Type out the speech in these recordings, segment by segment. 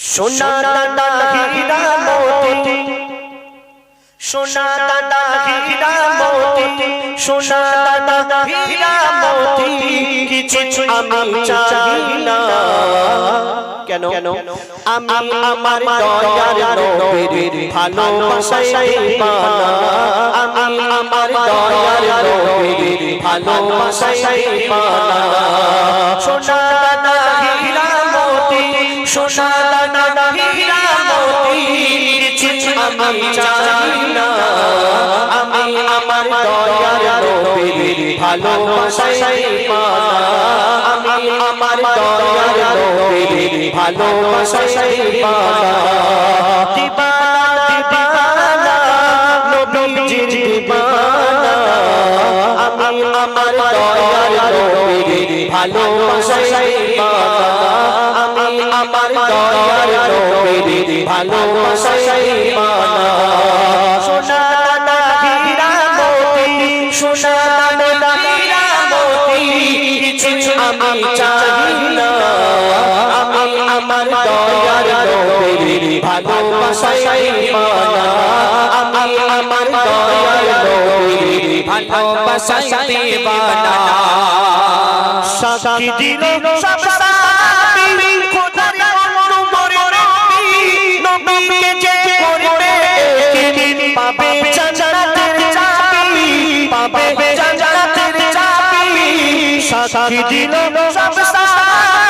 সোনা দাদা হীরা মোতি সোনা দাদা হীরা মোতি সোনা দাদা হীরা মোতি কিছু আমি চাই না কেন আমি আমার দয়ার নবীর ভালোবাসায় দিবানা আমি আমার দয়ার নবীর ভালোবাসায় দিবানা আমি চাই না। আমি আমার দয়ার নবীর ভালোবাসায় দিবানা আমি আমার দয়ার নবীর ভালোবাসায় দিবানা দিবানা, নবীজির দিবানা। আমি আমার দয়ার নবীর আমার দয়ার নবীর ভালোবাসায় দিবানা সোনা দাদা হীরা মোতি সোনা দাদা হীরা মোতি কিছু আমি চাই না আমি আমার দয়ার নবীর ভালোবাসায় দিবানা আমি আমার দয়ার নবীর ভালোবাসায় দিবানা সাক্ষী দিল সাবি নবীকে যে করবে একদিন পাবে জান্নাতের চাবি পাবে জান্নাতের চাবি। সাক্ষী দিল সব সাবি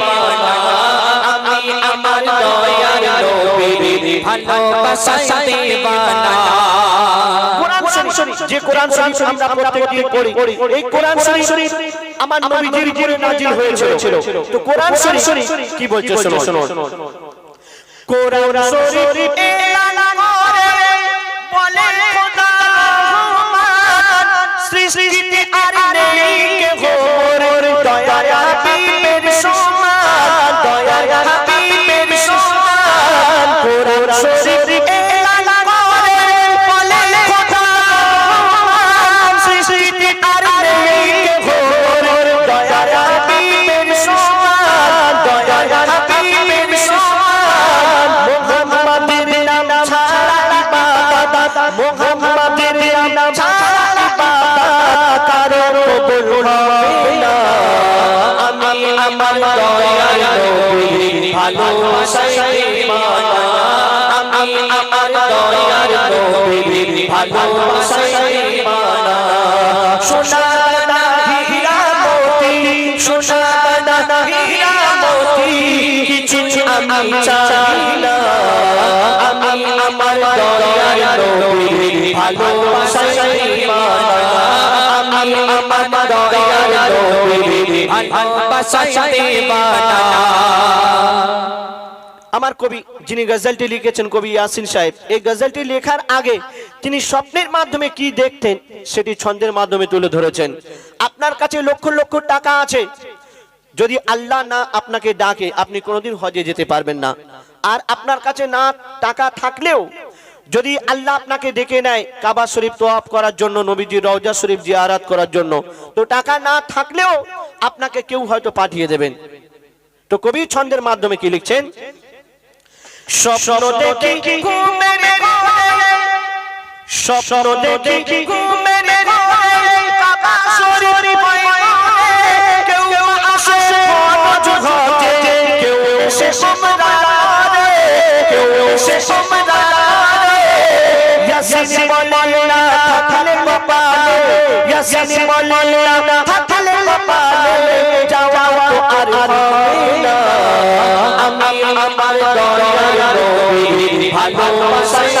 নবীর ভালোবাসায় কোরআন শরীফ যে কোরআন শরীফ আমরা প্রত্যেকদিন পড়ি এই কোরআন শরীফ আমার নবীজির উপরে নাজিল হয়েছিল। তো কোরআন শরীফ কি বলছে শোনো। শোনো। কোরআন শরীফ বলে খোদা সৃষ্টিতে আর নেই কে হোর দয়া আমি আমার দয়ার নবীর ভালোবাসায় দিবানা আমি আমার দয়ার নবীর ভালোবাসায় দিবানা সোনা দাদা হীরা মোতি সোনা দাদা হীরা মোতি কিছু আমি চাই না। আমি আমার দয়ার নবীর ভালোবাসায় আমার কবি যিনি গজলটি লিখেছেন কবি ইয়াসিন সাহেব এই গজলটি লেখার আগে তিনি স্বপ্নের মাধ্যমে কি দেখতেন সেটি ছন্দের মাধ্যমে তুলে ধরেছেন। আপনার কাছে লক্ষ লক্ষ টাকা আছে। যদি আল্লাহ না আপনাকে ডাকে আপনি কোনোদিন হজে যেতে পারবেন না। আর আপনার কাছে না টাকা থাকলেও যদি আল্লাহ আপনাকে ডেকে নেয় কাবা শরীফ তোয়াফ করার জন্য নবীজি রওজা শরীফ জিয়ারাত করার জন্য, তো টাকা না থাকলেও আপনাকে কেউ হয়তো পাঠিয়ে দেবেন। তো কবি ছন্দের মাধ্যমে কি লিখছেন? এসে সমরারে ইয়াসিন মওলানা। থাকলে কপালে। ইয়াসিন মওলানা। ভালোবাসা